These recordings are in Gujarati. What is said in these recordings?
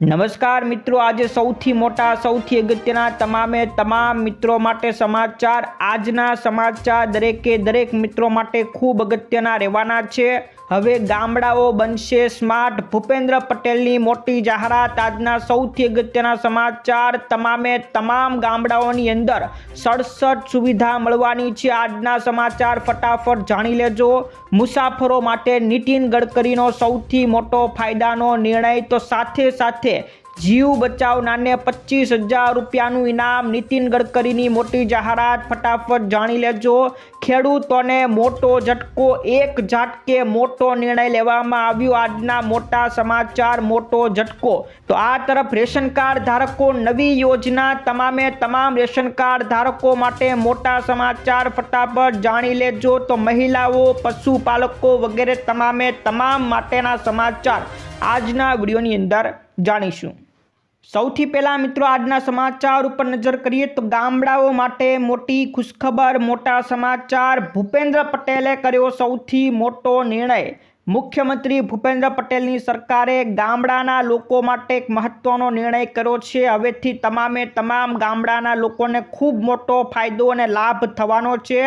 નમસ્કાર મિત્રો, આજે સૌથી મોટા, સૌથી અગત્યના તમામે તમામ મિત્રો માટે સમાચાર, આજના સમાચાર દરેકે દરેક મિત્રો માટે ખૂબ અગત્યના રહેવાના છે. હવે ગામડાઓ બનશે સ્માર્ટ. ભૂપેન્દ્ર પટેલની મોટી જાહેરાત આજના સૌથી અગત્યના સમાચાર. તમામે તમામ ગામડાઓની અંદર સડસઠ સુવિધા મળવાની છે આજના સમાચાર. ફટાફટ જાણી લેજો. મુસાફરો માટે નીતિન ગડકરીનો સૌથી મોટો ફાયદાનો નિર્ણય. તો સાથે સાથે જીવ બચાવનારને પચીસ હજાર રૂપિયાનું ઇનામ નીતિન ગડકરીની મોટી જાહેરાત. ફટાફટ જાણી લેજો. ખેડૂતોને મોટો ઝટકો, એક ઝાટકે મોટો નિર્ણય લેવામાં આવ્યો. આજના મોટા સમાચાર, મોટો ઝટકો. તો આ તરફ રેશન કાર્ડ ધારકો, નવી યોજના તમામે તમામ રેશન કાર્ડ ધારકો માટે મોટા સમાચાર. ફટાફટ જાણી લેજો. તો મહિલાઓ, પશુપાલકો વગેરે તમામે તમામ માટેના સમાચાર આજના વિડીયોની અંદર જાણીશું. સૌથી પહેલાં મિત્રો આજના સમાચાર ઉપર નજર કરીએ તો ગામડાઓ માટે મોટી ખુશખબર, મોટા સમાચાર. ભૂપેન્દ્ર પટેલે કર્યો સૌથી મોટો નિર્ણય. મુખ્યમંત્રી ભૂપેન્દ્ર પટેલની સરકારે ગામડાના લોકો માટે એક મહત્વનો નિર્ણય કર્યો છે. હવેથી તમામે તમામ ગામડાના લોકોને ખૂબ મોટો ફાયદો અને લાભ થવાનો છે.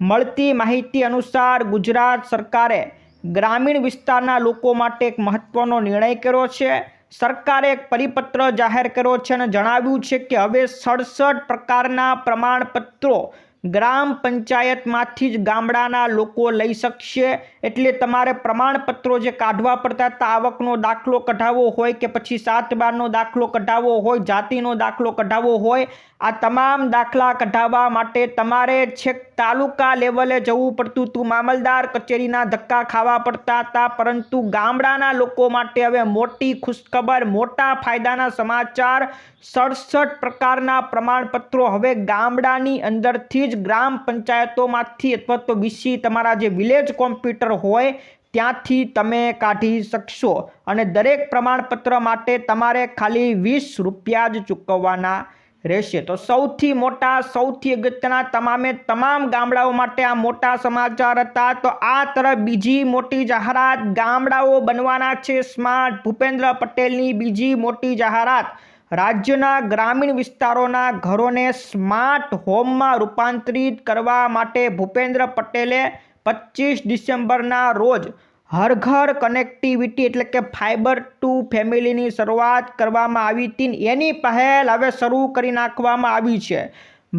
મળતી માહિતી અનુસાર ગુજરાત સરકારે ગ્રામીણ વિસ્તારના લોકો માટે એક મહત્વનો નિર્ણય કર્યો છે. સરકારે એક પરિપત્ર જાહેર કર્યો છે અને જણાવ્યું છે કે હવે સડસઠ પ્રકારના પ્રમાણપત્રો ગ્રામ પંચાયતમાંથી જ ગામડાના લોકો લઈ શકશે એટલે તમારે પ્રમાણપત્રો જે કાઢવા પડતા હતા આવકનો દાખલો કઢાવવો હોય કે પછી સાત બારનો દાખલો કઢાવવો હોય, જાતિનો દાખલો કઢાવવો હોય, આ તમામ દાખલા કઢાવવા માટે તમારે છેક તાલુકા લેવલે જવું પડતું હતું. મામલદાર કચેરીના ધક્કા ખાવા પડતા હતા, પરંતુ ગામડાના લોકો માટે હવે મોટી ખુશખબર, મોટા ફાયદાના સમાચાર, સડસઠ પ્રકારના પ્રમાણપત્રો હવે ગામડાની અંદરથી જ ગ્રામ પંચાયતોમાંથી અથવા તો બીસી તમારા જે વિલેજ કોમ્પ્યુટર હોય, ત્યાંથી તમે કાઢી શકશો. અને દરેક પ્રમાણપત્ર માટે તમારે ખાલી વીસ રૂપિયા જ ચૂકવવાના રહેશે. તો સૌથી મોટા, સૌથી અગત્યના તમામે તમામ ગામડાઓ માટે આ મોટા સમાચાર હતા. તો આ તરફ બીજી મોટી જાહેરાત ગામડાઓ બનવાના છે. સ્માર્ટ ભૂપેન્દ્ર પટેલની બીજી મોટી જાહેરાત રાજ્યના ગ્રામીણ વિસ્તારોના ઘરોને સ્માર્ટ હોમમાં રૂપાંતરિત કરવા માટે ભૂપેન્દ્ર પટેલે પચીસ ડિસેમ્બરના રોજ હર ઘર કનેક્ટિવિટી એટલે કે ફાઇબર ટુ ફેમિલીની શરૂઆત કરવામાં આવી હતી એની પહેલ હવે શરૂ કરી નાખવામાં આવી છે.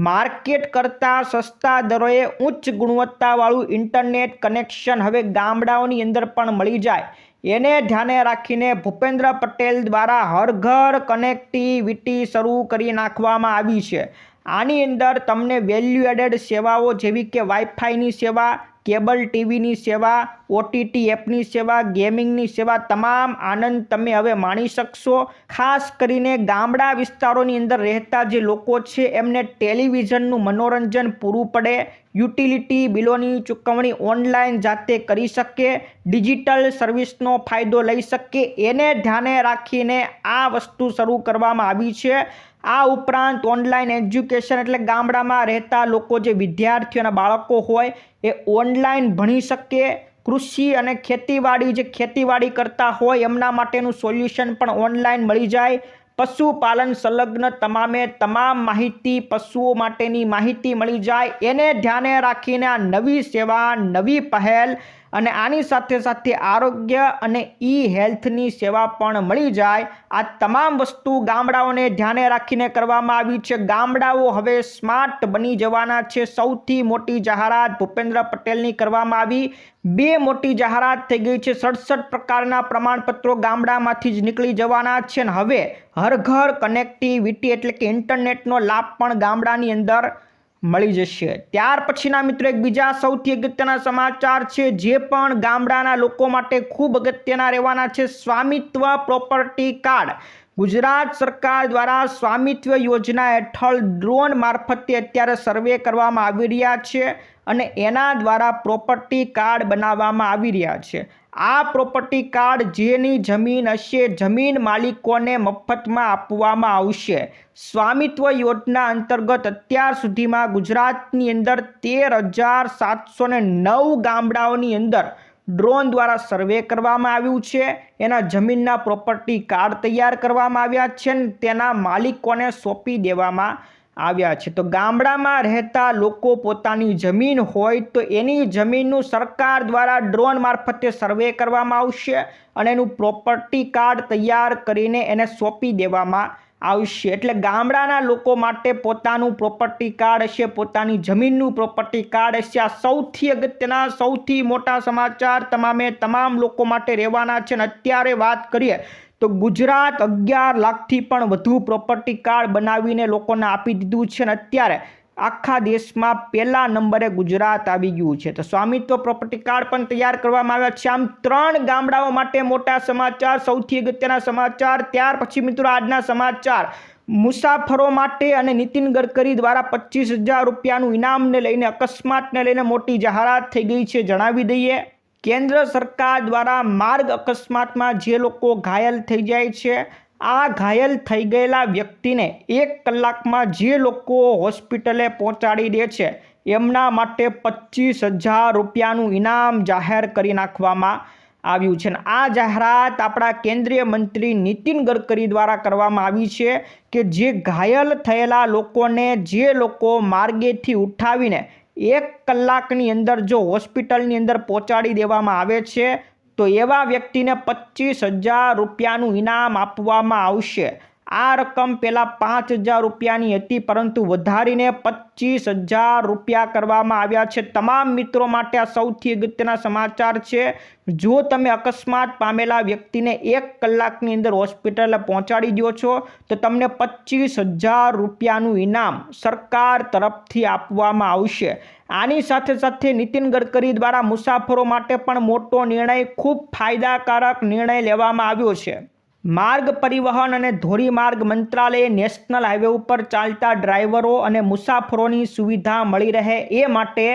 માર્કેટ કરતાં સસ્તા દરોએ ઉચ્ચ ગુણવત્તાવાળું ઇન્ટરનેટ કનેક્શન હવે ગામડાઓની અંદર પણ મળી જાય. એને ધ્યાને રાખીને ભૂપેન્દ્ર પટેલ દ્વારા હર ઘર કનેક્ટિવિટી શરૂ કરી નાખવામાં આવી છે. આની અંદર તમને વેલ્યુ એડેડ સેવાઓ જેવી કે વાઈફાઈની સેવા કેબલ ટીવીની સેવા ઓટીટી એપની સેવા ગેમિંગની સેવા તમામ આનંદ તમે હવે માણી શકશો. ખાસ કરીને ગામડા વિસ્તારોની અંદર રહેતા જે લોકો છે એમને ટેલિવિઝનનું મનોરંજન પૂરું પડે. યુટિલિટી બિલોની ચૂકવણી ઓનલાઈન જાતે કરી શકે, ડિજિટલ સર્વિસનો ફાયદો લઈ શકે. એને ધ્યાને રાખીને આ વસ્તુ શરૂ કરવામાં આવી છે. આ ઉપરાંત ઓનલાઈન એજ્યુકેશન એટલે ગામડામાં રહેતા લોકો જે વિદ્યાર્થીઓ અને બાળકો હોય, એ ઓનલાઈન ભણી શકે. કૃષિ અને ખેતીવાડી જે ખેતીવાડી કરતા હોય, એમના માટેનું સોલ્યુશન પણ ઓનલાઈન મળી જાય. પશુપાલન સંલગ્ન તમામે તમામ માહિતી પશુઓ માટેની માહિતી મળી જાય. એને ધ્યાને રાખીને આ નવી સેવા, નવી પહેલ અને આની સાથે સાથે આરોગ્ય અને ઈ હેલ્થની સેવા પણ મળી જાય. આ તમામ વસ્તુ ગામડાઓને ધ્યાને રાખીને કરવામાં આવી છે. ગામડાઓ હવે સ્માર્ટ બની જવાના છે. સૌથી મોટી જાહેરાત ભૂપેન્દ્ર પટેલની કરવામાં આવી. બે મોટી જાહેરાત થઈ ગઈ છે. સડસઠ પ્રકારના પ્રમાણપત્રો ગામડામાંથી જ નીકળી જવાના છે. અને હવે હર ઘર કનેક્ટિવિટી એટલે કે ઇન્ટરનેટનો લાભ પણ ગામડાની અંદર મળી જશે. ત્યાર પછીના મિત્રો એક બીજા સૌથી અગત્યના સમાચાર છે, જે પણ ગામડાના લોકો માટે ખૂબ અગત્યના રહેવાના છે, સ્વામિત્વ પ્રોપર્ટી કાર્ડ. ગુજરાત સરકાર દ્વારા સ્વામિત્વ યોજના હેઠળ ડ્રોન મારફતે અત્યારે સર્વે કરવામાં આવી રહ્યા છે અને એના દ્વારા પ્રોપર્ટી કાર્ડ બનાવવામાં આવી રહ્યા છે. આ પ્રોપર્ટી કાર્ડ જેની જમીન હશે, જમીન માલિકોને મફતમાં આપવામાં આવશે. સ્વામિત્વ યોજના અંતર્ગત અત્યાર સુધીમાં ગુજરાતની અંદર તેર હજાર સાતસો નવ ગામડાઓની અંદર ડ્રોન દ્વારા સર્વે કરવામાં આવ્યું છે. એના જમીનના પ્રોપર્ટી કાર્ડ તૈયાર કરવામાં આવ્યા છે અને તેના માલિકોને સોંપી દેવામાં આવ્યા છે. તો ગામડામાં રહેતા લોકો પોતાની જમીન હોય તો એની જમીનનું સરકાર દ્વારા ડ્રોન મારફતે સર્વે કરવામાં આવશે અને એનું પ્રોપર્ટી કાર્ડ તૈયાર કરીને એને સોંપી દેવામાં આવશે. એટલે ગામડાના લોકો માટે પોતાનું પ્રોપર્ટી કાર્ડ હશે, પોતાની જમીનનું પ્રોપર્ટી કાર્ડ હશે. આ સૌથી અગત્યના, સૌથી મોટા સમાચાર તમામે તમામ લોકો માટે રહેવાના છે. અને અત્યારે વાત કરીએ તો ગુજરાત અગિયાર લાખથી પણ વધુ પ્રોપર્ટી કાર્ડ બનાવીને લોકોને આપી દીધું છે અને અત્યારે આખા દેશમાં પહેલા નંબરે ગુજરાત આવી ગયું છે. તો સ્વામિત્વ પ્રોપર્ટી કાર્ડ પણ તૈયાર કરવામાં આવ્યા છે. આમ ત્રણ ગામડાઓ માટે મોટા સમાચાર, સૌથી અગત્યના સમાચાર, ત્યાર પછી મિત્રો આજના સમાચાર. મુસાફરો માટે અને નીતિન ગડકરી દ્વારા પચીસ હજાર રૂપિયાનું ઇનામને લઈને અકસ્માતને લઈને મોટી જાહેરાત થઈ ગઈ છે. જણાવી દઈએ. કેન્દ્ર સરકાર દ્વારા માર્ગ અકસ્માતમાં જે લોકો ઘાયલ થઈ જાય છે, આ ઘાયલ થઈ ગયેલા વ્યક્તિને એક કલાકમાં જે લોકો હોસ્પિટલે પહોંચાડી દે છે, એમના માટે પચીસ હજાર રૂપિયાનું ઇનામ જાહેર કરી નાખવામાં આવ્યું છે. આ જાહેરાત આપણા કેન્દ્રીય મંત્રી નીતિન ગડકરી દ્વારા કરવામાં આવી છે કે જે ઘાયલ થયેલા લોકોને જે લોકો માર્ગેથી ઉઠાવીને એક કલાકની અંદર જો હોસ્પિટલની અંદર પહોંચાડી દેવામાં આવે છે, તો એવા વ્યક્તિને પચીસ હજાર રૂપિયાનું ઇનામ આપવામાં આવશે. આ રકમ પહેલાં પાંચ હજાર રૂપિયાની હતી, પરંતુ વધારીને પચીસ હજાર રૂપિયા કરવામાં આવ્યા છે. તમામ મિત્રો માટે આ સૌથી અગત્યના સમાચાર છે. જો તમે અકસ્માત પામેલા વ્યક્તિને એક કલાકની અંદર હોસ્પિટલે પહોંચાડી દો છો, તો તમને પચીસ હજાર રૂપિયાનું ઇનામ સરકાર તરફથી આપવામાં આવશે. આની સાથે સાથે નીતિન ગડકરી દ્વારા મુસાફરો માટે પણ મોટો નિર્ણય, ખૂબ ફાયદાકારક નિર્ણય લેવામાં આવ્યો છે. માર્ગ પરિવહન અને ધોરીમાર્ગ મંત્રાલયે નેશનલ હાઈવે ઉપર ચાલતા ડ્રાઈવરો અને મુસાફરોની સુવિધા મળી રહે એ માટે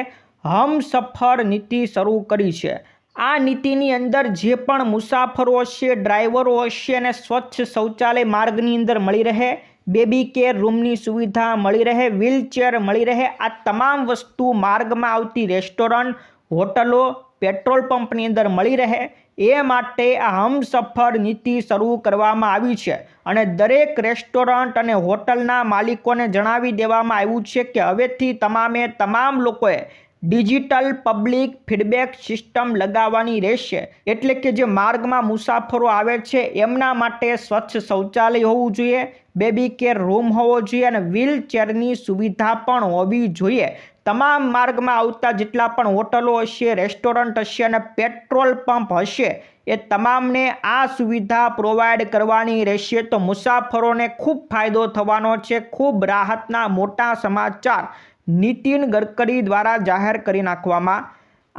હમસફર નીતિ શરૂ કરી છે. આ નીતિની અંદર જે પણ મુસાફરો હશે, ડ્રાઈવરો હશે અને સ્વચ્છ શૌચાલય માર્ગની અંદર મળી રહે, બેબી કેર રૂમની સુવિધા મળી રહે, વ્હીલચેર મળી રહે, આ તમામ વસ્તુ માર્ગમાં આવતી રેસ્ટોરન્ટ, હોટલો પેટ્રોલ પંપની અંદર મળી રહે, એ માટે આ હમસફર નીતિ શરૂ કરવામાં આવી છે. અને દરેક રેસ્ટોરન્ટ અને હોટલના માલિકોને જણાવી દેવામાં આવ્યું છે કે હવેથી તમામે તમામ લોકોએ ડિજિટલ પબ્લિક ફીડબેક સિસ્ટમ લગાવવાની રહેશે. એટલે કે જે માર્ગમાં મુસાફરો આવે છે, એમના માટે સ્વચ્છ શૌચાલય હોવું જોઈએ, બેબી કેર રૂમ હોવો જોઈએ અને વ્હીલચેરની સુવિધા પણ હોવી જોઈએ. તમામ માર્ગમાં આવતા જેટલા પણ હોટલો હશે, રેસ્ટોરન્ટ હશે અને પેટ્રોલ પંપ હશે, એ તમામને આ સુવિધા પ્રોવાઈડ કરવાની રહેશે. તો મુસાફરોને ખૂબ ફાયદો થવાનો છે. ખૂબ રાહતના મોટા સમાચાર નીતિન ગડકરી દ્વારા જાહેર કરી નાખવામાં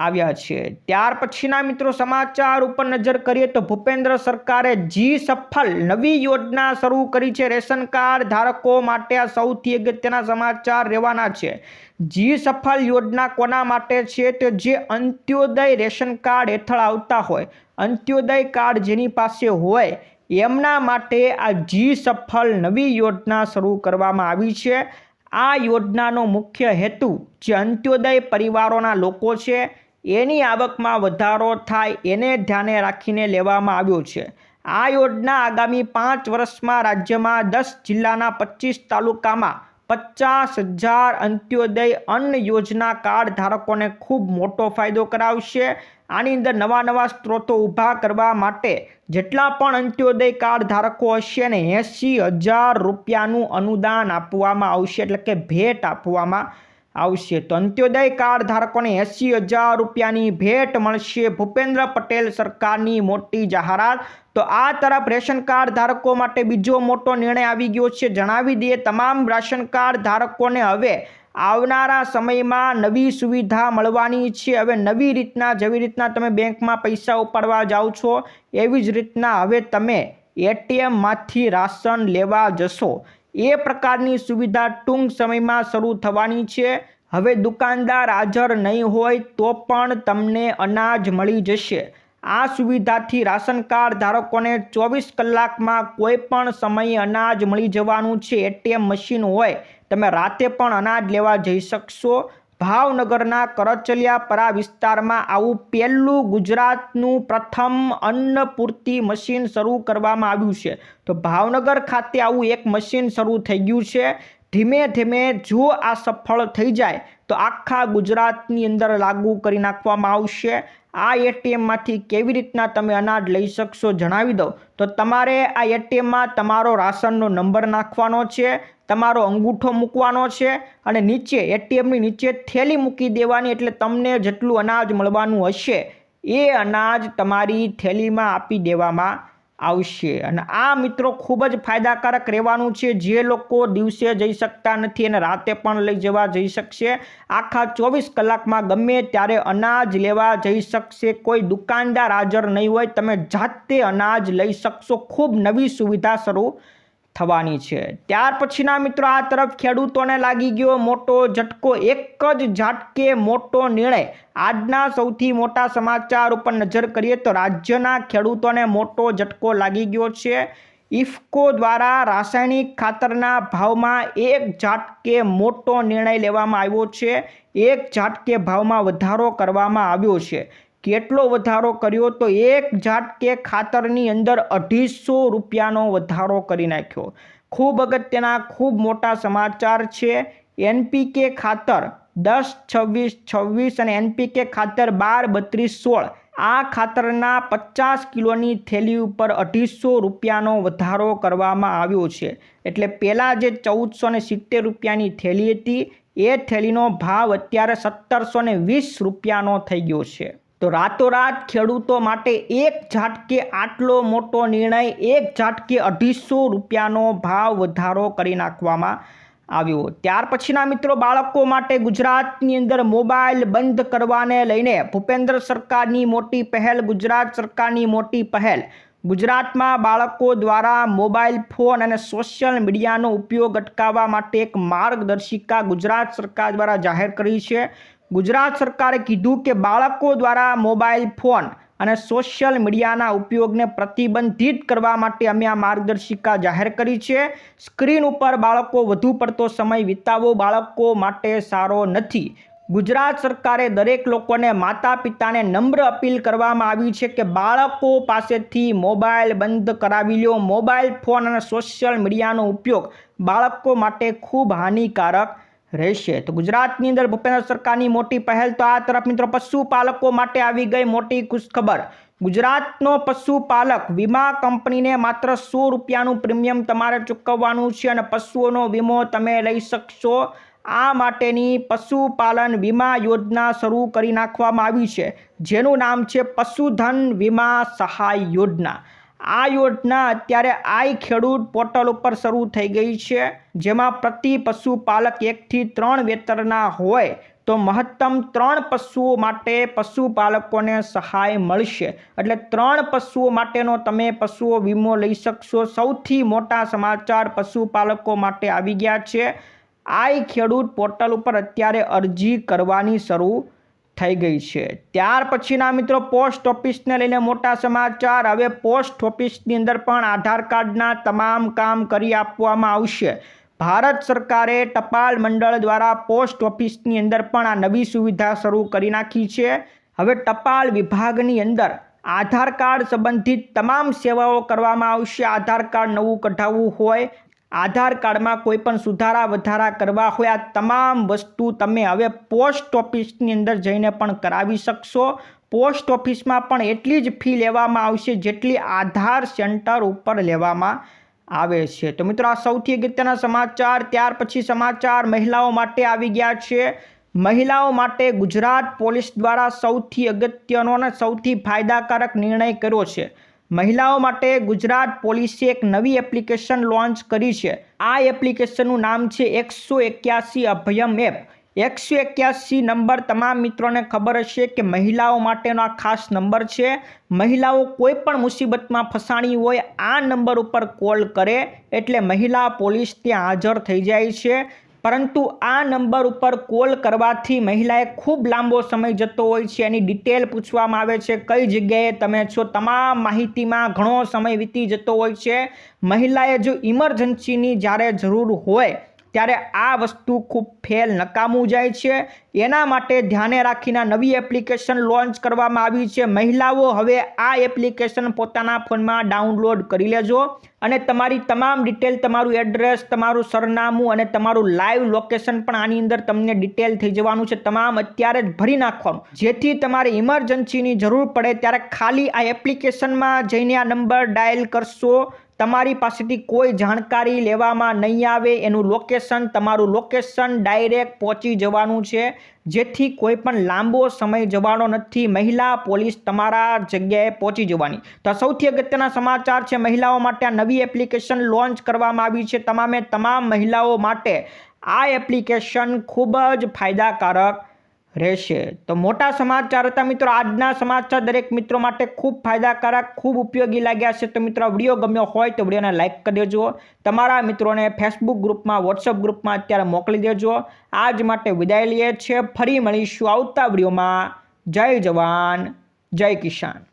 આવ્યા છે. ત્યાર પછીના મિત્રો સમાચાર ઉપર નજર કરીએ તો ભૂપેન્દ્ર સરકારે જી સફળ નવી યોજના શરૂ કરી છે. રેશન કાર્ડ ધારકો માટે આ સૌથી અગત્યના સમાચાર રહેવાના છે. જી સફળ યોજના કોના માટે છે તો જે અંત્યોદય રેશન કાર્ડ હેઠળ આવતા હોય, અંત્યોદય કાર્ડ જેની પાસે હોય, એમના માટે આ જી સફળ નવી યોજના શરૂ કરવામાં આવી છે. આ યોજનાનો મુખ્ય હેતુ જે અંત્યોદય પરિવારોના લોકો છે એની આવકમાં વધારો થાય એને ધ્યાને રાખીને લેવામાં આવ્યો છે. આ યોજના આગામી પાંચ વર્ષમાં રાજ્યમાં દસ જિલ્લાના પચીસ તાલુકામાં પચાસ હજાર અંત્યોદય અન્ન યોજના કાર્ડ ધારકોને ખૂબ મોટો ફાયદો કરાવશે. આની અંદર નવા નવા સ્ત્રોતો ઊભા કરવા માટે જેટલા પણ અંત્યોદય કાર્ડ ધારકો હશે ને એંસી હજાર રૂપિયાનું અનુદાન આપવામાં આવશે એટલે કે ભેટ આપવામાં આવશે. તો અંત્યોદય કાર્ડ ધારકોને એંસી હજાર રૂપિયાની ભેટ મળશે. ભૂપેન્દ્ર પટેલ સરકારની મોટી જાહેરાત. તો આ તરફ રેશન કાર્ડ ધારકો માટે બીજો મોટો નિર્ણય આવી ગયો છે. જણાવી દઈએ, તમામ રાશન કાર્ડ ધારકોને હવે આવનારા સમયમાં નવી સુવિધા મળવાની છે. હવે નવી રીતના, જેવી રીતના તમે બેંકમાં પૈસા ઉપાડવા જાઓ છો, એવી જ રીતના હવે તમે એટીએમમાંથી રાશન લેવા જશો. એ પ્રકારની સુવિધા ટૂંક સમયમાં શરૂ થવાની છે. હવે દુકાનદાર હાજર નહીં હોય તો પણ તમને અનાજ મળી જશે. આ સુવિધાથી રાશન કાર્ડ ધારકોને ચોવીસ કલાકમાં કોઈ પણ સમયે અનાજ મળી જવાનું છે. એટીએમ મશીન હોય, તમે રાતે પણ અનાજ લેવા જઈ શકશો. ભાવનગરના કરચલિયાપરા વિસ્તારમાં આવું પહેલું ગુજરાતનું પ્રથમ અન્નપૂર્તિ મશીન શરૂ કરવામાં આવ્યું છે. તો ભાવનગર ખાતે આવું એક મશીન શરૂ થઈ ગયું છે. ધીમે ધીમે જો આ સફળ થઈ જાય, તો આખા ગુજરાતની અંદર લાગુ કરી નાખવામાં આવશે. આ એટીએમમાંથી કેવી રીતના તમે અનાજ લઈ શકશો જણાવી દઉં તો તમારે આ એટીએમમાં તમારો રાશનનો નંબર નાખવાનો છે, તમારો અંગૂઠો મૂકવાનો છે અને નીચે, એટીએમની નીચે થેલી મૂકી દેવાની એટલે તમને જેટલું અનાજ મળવાનું હશે એ અનાજ તમારી થેલીમાં આપી દેવામાં આવશે. અને આ મિત્રો ખૂબ જ ફાયદાકારક રહેવાનું છે. જે લોકો દિવસે જઈ શકતા નથી અને રાતે પણ લઈ જવા જઈ શકશે. આખા ચોવીસ કલાકમાં ગમે ત્યારે અનાજ લેવા જઈ શકશે. કોઈ દુકાનદાર હાજર નહીં હોય. તમે જાતે અનાજ લઈ શકશો. ખૂબ નવી સુવિધા શરૂ થવાની છે. ત્યાર પછીના મિત્રો, આ તરફ ખેડૂતોને લાગી ગયો મોટો ઝટકો, એક જ ઝાટકે મોટો નિર્ણય. આજના સૌથી મોટા સમાચાર ઉપર નજર કરીએ તો રાજ્યના ખેડૂતોને મોટો ઝટકો લાગી ગયો છે. ઇફકો દ્વારા રાસાયણિક ખાતરના ભાવમાં એક ઝાટકે મોટો નિર્ણય લેવામાં આવ્યો છે. એક ઝાટકે ભાવમાં વધારો કરવામાં આવ્યો છે. કેટલો વધારો કર્યો તો એક ઝાટકે ખાતરની અંદર અઢીસો રૂપિયાનો વધારો કરી નાખ્યો. ખૂબ અગત્યના, ખૂબ મોટા સમાચાર છે. એનપીકે ખાતર દસ, છવ્વીસ છવ્વીસ અને એનપીકે ખાતર બાર, બત્રીસ, સોળ. આ ખાતરના પચાસ કિલોની થેલી ઉપર અઢીસો રૂપિયાનો વધારો કરવામાં આવ્યો છે. એટલે પહેલાં જે ચૌદસો ને સિત્તેર રૂપિયાની થેલી હતી, એ થેલીનો ભાવ અત્યારે સત્તરસો ને વીસ રૂપિયાનો થઈ ગયો છે. તો રાતોરાત ખેડૂતો માટે એક ઝાટકે આટલો મોટો નિર્ણય, એક ઝાટકે અઢીસો રૂપિયાનો ભાવ વધારો કરી નાખવામાં આવ્યો. ત્યાર પછીના મિત્રો, બાળકો માટે ગુજરાતની અંદર મોબાઈલ બંધ કરવાને લઈને ભૂપેન્દ્ર સરકારની મોટી પહેલ, ગુજરાત સરકારની મોટી પહેલ. ગુજરાતમાં બાળકો દ્વારા મોબાઈલ, ફોન અને સોશિયલ મીડિયાનો ઉપયોગ અટકાવવા માટે એક માર્ગદર્શિકા ગુજરાત સરકાર દ્વારા જાહેર કરી છે. ગુજરાત સરકારે કીધું કે બાળકો દ્વારા મોબાઈલ ફોન અને સોશિયલ મીડિયાના ઉપયોગને પ્રતિબંધિત કરવા માટે અમે આ માર્ગદર્શિકા જાહેર કરી છે. સ્ક્રીન ઉપર બાળકો વધુ પડતો સમય વિતાવવો બાળકો માટે સારો નથી. ગુજરાત સરકારે દરેક લોકોને માતા પિતાને નમ્ર અપીલ કરવામાં આવી છે કે બાળકો પાસેથી મોબાઈલ બંધ કરાવી લો. મોબાઈલ ફોન અને સોશિયલ મીડિયાનો ઉપયોગ બાળકો માટે ખૂબ હાનિકારક રહેશે. તો ગુજરાતની અંદર ભૂપેન્દ્ર સરકારની મોટી પહેલ તો આ તરફ મિત્રો પશુપાલકો માટે આવી ગઈ મોટી ખુશખબર. ગુજરાતનો પશુપાલક વીમા કંપનીને માત્ર સો રૂપિયાનું પ્રીમિયમ તમારે ચૂકવવાનું છે અને પશુઓનો વીમો તમે લઈ શકશો. આ માટેની પશુપાલન વીમા યોજના શરૂ કરી નાખવામાં આવી છે. જેનું નામ છે પશુધન વીમા સહાય યોજના. આ યોજના અત્યારે આઈ ખેડૂત પોર્ટલ ઉપર શરૂ થઈ ગઈ છે, જેમાં પ્રતિ પશુપાલક એકથી ત્રણ વેતરના હોય તો મહત્તમ ત્રણ પશુઓ માટે પશુપાલકોને સહાય મળશે. એટલે ત્રણ પશુઓ માટેનો તમે પશુઓ વીમો લઈ શકશો. સૌથી મોટા સમાચાર પશુપાલકો માટે આવી ગયા છે. આઈ ખેડૂત પોર્ટલ ઉપર અત્યારે અરજી કરવાની શરૂ થઈ ગઈ છે. ત્યાર પછીના મિત્રો, પોસ્ટ ઓફિસને લઈને મોટા સમાચાર. હવે પોસ્ટ ઓફિસની અંદર પણ આધાર કાર્ડના તમામ કામ કરી આપવામાં આવશે. ભારત સરકારે ટપાલ મંડળ દ્વારા પોસ્ટ ઓફિસની અંદર પણ આ નવી સુવિધા શરૂ કરી નાખી છે. હવે ટપાલ વિભાગની અંદર આધાર કાર્ડ સંબંધિત તમામ સેવાઓ કરવામાં આવશે. આધાર કાર્ડ નવું કઢાવવું હોય આધાર કાર્ડમાં કોઈ પણ સુધારા વધારા કરવા હોય, આ તમામ વસ્તુ તમે હવે પોસ્ટ ઓફિસની અંદર જઈને પણ કરાવી શકશો. પોસ્ટ ઓફિસમાં પણ એટલી જ ફી લેવામાં આવશે જેટલી આધાર સેન્ટર ઉપર લેવામાં આવે છે. તો મિત્રો, આ સૌથી અગત્યના સમાચાર, ત્યાર પછી સમાચાર, મહિલાઓ માટે આવી ગયા છે. મહિલાઓ માટે ગુજરાત પોલીસ દ્વારા સૌથી અગત્યનો અને સૌથી ફાયદાકારક નિર્ણય કર્યો છે. મહિલાઓ માટે ગુજરાત પોલીસે એક નવી એપ્લિકેશન લોન્ચ કરી છે. આ એપ્લિકેશનનું નામ છે એકસો એક્યાસી અભયમ એપ. એકસો એક્યાસી નંબર તમામ મિત્રોને ખબર હશે કે મહિલાઓ માટેનો આ ખાસ નંબર છે. મહિલાઓ કોઈ પણ મુસીબતમાં ફસાણી હોય, આ નંબર ઉપર કોલ કરે એટલે મહિલા પોલીસ ત્યાં હાજર થઈ જાય છે. પરંતુ આ નંબર ઉપર કોલ કરવાથી મહિલાએ ખૂબ લાંબો સમય જતો હોય છે. એની ડિટેલ પૂછવામાં આવે છે કઈ જગ્યાએ તમે છો, તમામ માહિતીમાં ઘણો સમય વીતી જતો હોય છે. મહિલાએ જો ઇમરજન્સીની જ્યારે જરૂર હોય ત્યારે આ વસ્તુ ખૂબ ફેલ નકામું જાય છે. એના માટે ધ્યાને રાખીને નવી એપ્લિકેશન લોન્ચ કરવામાં આવી છે. મહિલાઓ હવે આ એપ્લિકેશન પોતાના ફોનમાં ડાઉનલોડ કરી લેજો અને તમારી તમામ ડિટેલ, તમારું એડ્રેસ, તમારું સરનામું અને તમારું લાઈવ લોકેશન પણ આની અંદર તમને ડિટેલ થઈ જવાનું છે. તમામ અત્યારે જ ભરી નાખવાનું. જેથી તમારે ઇમરજન્સીની જરૂર પડે ત્યારે ખાલી આ એપ્લિકેશનમાં જઈને આ નંબર ડાયલ કરશો. તમારી પાસેથી કોઈ જાણકારી લેવામાં નહીં આવે, એનું લોકેશન તમારું લોકેશન ડાયરેક્ટ પહોંચી જવાનું છે. જેથી કોઈ પણ લાંબો સમય જવાનો નથી. મહિલા, પોલીસ તમારા જગ્યાએ પહોંચી જવાની. તો સૌથી અગત્યના સમાચાર છે, મહિલાઓ માટે આ નવી એપ્લિકેશન લોન્ચ કરવામાં આવી છે. તમામે તમામ મહિલાઓ માટે આ એપ્લિકેશન ખૂબ જ ફાયદાકારક રહેશે. તો મોટા સમાચાર હતા મિત્રો. આજના સમાચાર દરેક મિત્રો માટે ખૂબ ફાયદાકારક, ખૂબ ઉપયોગી લાગ્યા છે. તો મિત્રો વીડિયો ગમ્યો હોય તો વિડીયોને લાઇક કરી દેજો. તમારા મિત્રોને ફેસબુક ગ્રુપમાં વોટ્સઅપ ગ્રુપમાં અત્યારે મોકલી દેજો. આજ માટે વિદાય લઈએ છીએ. ફરી મળીશું આવતા વિડીયોમાં. જય જવાન, જય કિસાન.